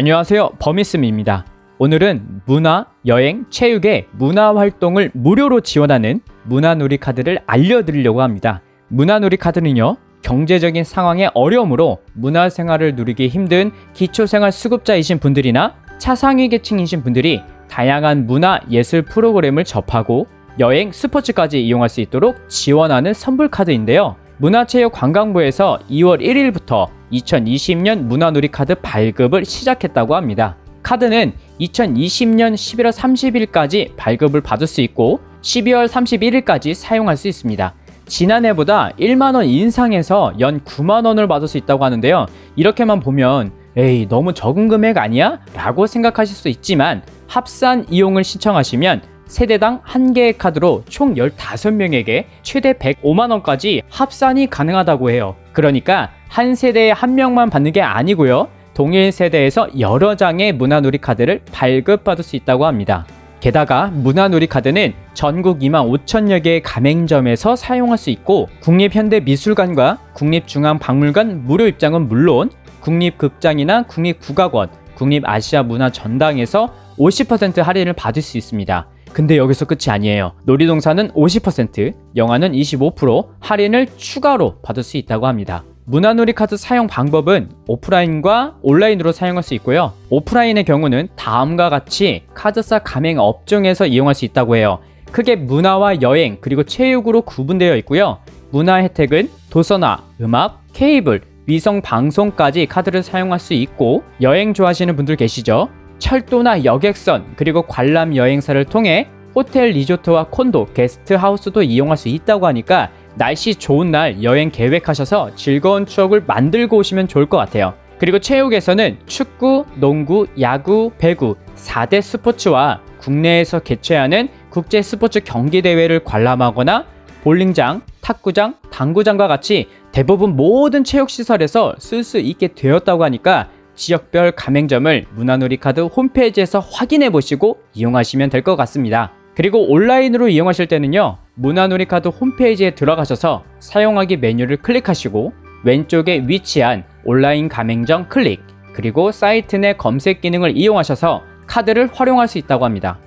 안녕하세요. 버미스입니다. 오늘은 문화, 여행, 체육의 문화 활동을 무료로 지원하는 문화놀이 카드를 알려드리려고 합니다. 문화놀이 카드는요, 경제적인 상황의 어려움으로 문화생활을 누리기 힘든 기초생활 수급자이신 분들이나 차상위 계층이신 분들이 다양한 문화 예술 프로그램을 접하고 여행, 스포츠까지 이용할 수 있도록 지원하는 선불 카드인데요. 문화체육관광부에서 2월 1일부터 2020년 문화놀이 카드 발급을 시작했다고 합니다. 카드는 2020년 11월 30일까지 발급을 받을 수 있고 12월 31일까지 사용할 수 있습니다. 지난해보다 1만원 인상해서 연 9만원을 받을 수 있다고 하는데요. 이렇게만 보면 에이 너무 적은 금액 아니야? 라고 생각하실 수 있지만 합산 이용을 신청하시면 세대당 한 개의 카드로 총 15명에게 최대 105만원까지 합산이 가능하다고 해요. 그러니까 한 세대에 한 명만 받는 게 아니고요. 동일 세대에서 여러 장의 문화놀이 카드를 발급받을 수 있다고 합니다. 게다가 문화놀이 카드는 전국 2만 5천여 개의 가맹점에서 사용할 수 있고 국립현대미술관과 국립중앙박물관 무료 입장은 물론 국립극장이나 국립국악원, 국립아시아문화전당에서 50% 할인을 받을 수 있습니다. 근데 여기서 끝이 아니에요. 놀이동산은 50%, 영화는 25% 할인을 추가로 받을 수 있다고 합니다. 문화놀이 카드 사용 방법은 오프라인과 온라인으로 사용할 수 있고요. 오프라인의 경우는 다음과 같이 카드사 가맹 업종에서 이용할 수 있다고 해요. 크게 문화와 여행 그리고 체육으로 구분되어 있고요. 문화 혜택은 도서나 음악, 케이블, 위성 방송까지 카드를 사용할 수 있고 여행 좋아하시는 분들 계시죠? 철도나 여객선 그리고 관람 여행사를 통해 호텔 리조트와 콘도, 게스트하우스도 이용할 수 있다고 하니까 날씨 좋은 날 여행 계획하셔서 즐거운 추억을 만들고 오시면 좋을 것 같아요. 그리고 체육에서는 축구, 농구, 야구, 배구 4대 스포츠와 국내에서 개최하는 국제 스포츠 경기 대회를 관람하거나 볼링장, 탁구장, 당구장과 같이 대부분 모든 체육 시설에서 쓸 수 있게 되었다고 하니까 지역별 가맹점을 문화놀이 카드 홈페이지에서 확인해 보시고 이용하시면 될 것 같습니다. 그리고 온라인으로 이용하실 때는요, 문화놀이 카드 홈페이지에 들어가셔서 사용하기 메뉴를 클릭하시고 왼쪽에 위치한 온라인 가맹점 클릭, 그리고 사이트 내 검색 기능을 이용하셔서 카드를 활용할 수 있다고 합니다.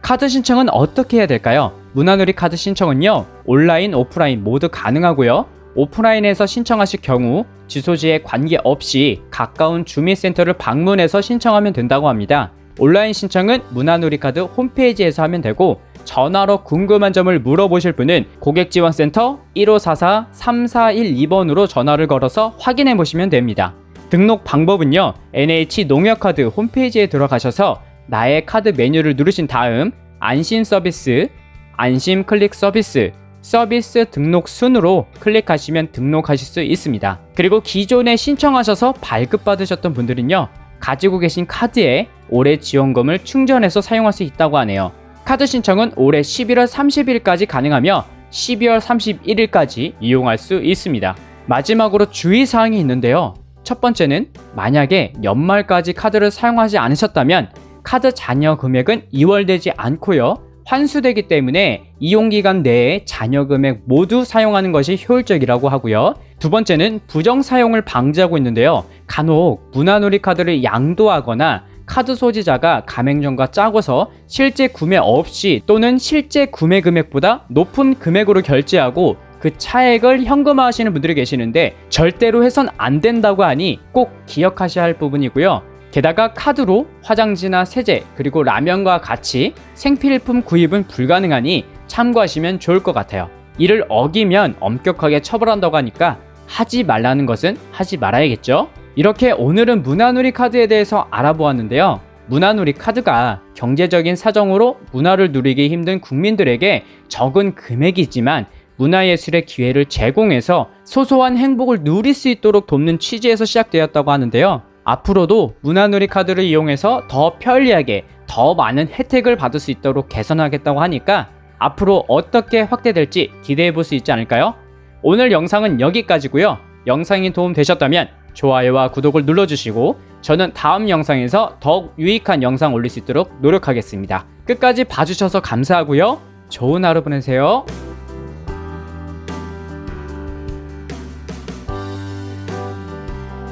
카드 신청은 어떻게 해야 될까요? 문화놀이 카드 신청은요, 온라인, 오프라인 모두 가능하고요. 오프라인에서 신청하실 경우 주소지에 관계없이 가까운 주민센터를 방문해서 신청하면 된다고 합니다. 온라인 신청은 문화놀이카드 홈페이지에서 하면 되고 전화로 궁금한 점을 물어보실 분은 고객지원센터 1544-3412번으로 전화를 걸어서 확인해 보시면 됩니다. 등록 방법은요. NH 농협카드 홈페이지에 들어가셔서 나의 카드 메뉴를 누르신 다음 안심 서비스, 안심 클릭 서비스, 서비스 등록 순으로 클릭하시면 등록하실 수 있습니다. 그리고 기존에 신청하셔서 발급받으셨던 분들은요. 가지고 계신 카드에 올해 지원금을 충전해서 사용할 수 있다고 하네요. 카드 신청은 올해 11월 30일까지 가능하며 12월 31일까지 이용할 수 있습니다. 마지막으로 주의사항이 있는데요. 첫 번째는 만약에 연말까지 카드를 사용하지 않으셨다면 카드 잔여 금액은 이월되지 않고요. 환수되기 때문에 이용기간 내에 잔여 금액 모두 사용하는 것이 효율적이라고 하고요. 두 번째는 부정 사용을 방지하고 있는데요. 간혹 문화놀이 카드를 양도하거나 카드 소지자가 가맹점과 짜고서 실제 구매 없이 또는 실제 구매 금액보다 높은 금액으로 결제하고 그 차액을 현금화 하시는 분들이 계시는데 절대로 해선 안 된다고 하니 꼭 기억하셔야 할 부분이고요. 게다가 카드로 화장지나 세제 그리고 라면과 같이 생필품 구입은 불가능하니 참고하시면 좋을 것 같아요. 이를 어기면 엄격하게 처벌한다고 하니까 하지 말라는 것은 하지 말아야겠죠? 이렇게 오늘은 문화놀이 카드에 대해서 알아보았는데요. 문화놀이 카드가 경제적인 사정으로 문화를 누리기 힘든 국민들에게 적은 금액이지만 문화예술의 기회를 제공해서 소소한 행복을 누릴 수 있도록 돕는 취지에서 시작되었다고 하는데요. 앞으로도 문화놀이 카드를 이용해서 더 편리하게 더 많은 혜택을 받을 수 있도록 개선하겠다고 하니까 앞으로 어떻게 확대될지 기대해 볼 수 있지 않을까요? 오늘 영상은 여기까지고요. 영상이 도움되셨다면 좋아요와 구독을 눌러주시고 저는 다음 영상에서 더욱 유익한 영상 올릴 수 있도록 노력하겠습니다. 끝까지 봐주셔서 감사하고요. 좋은 하루 보내세요.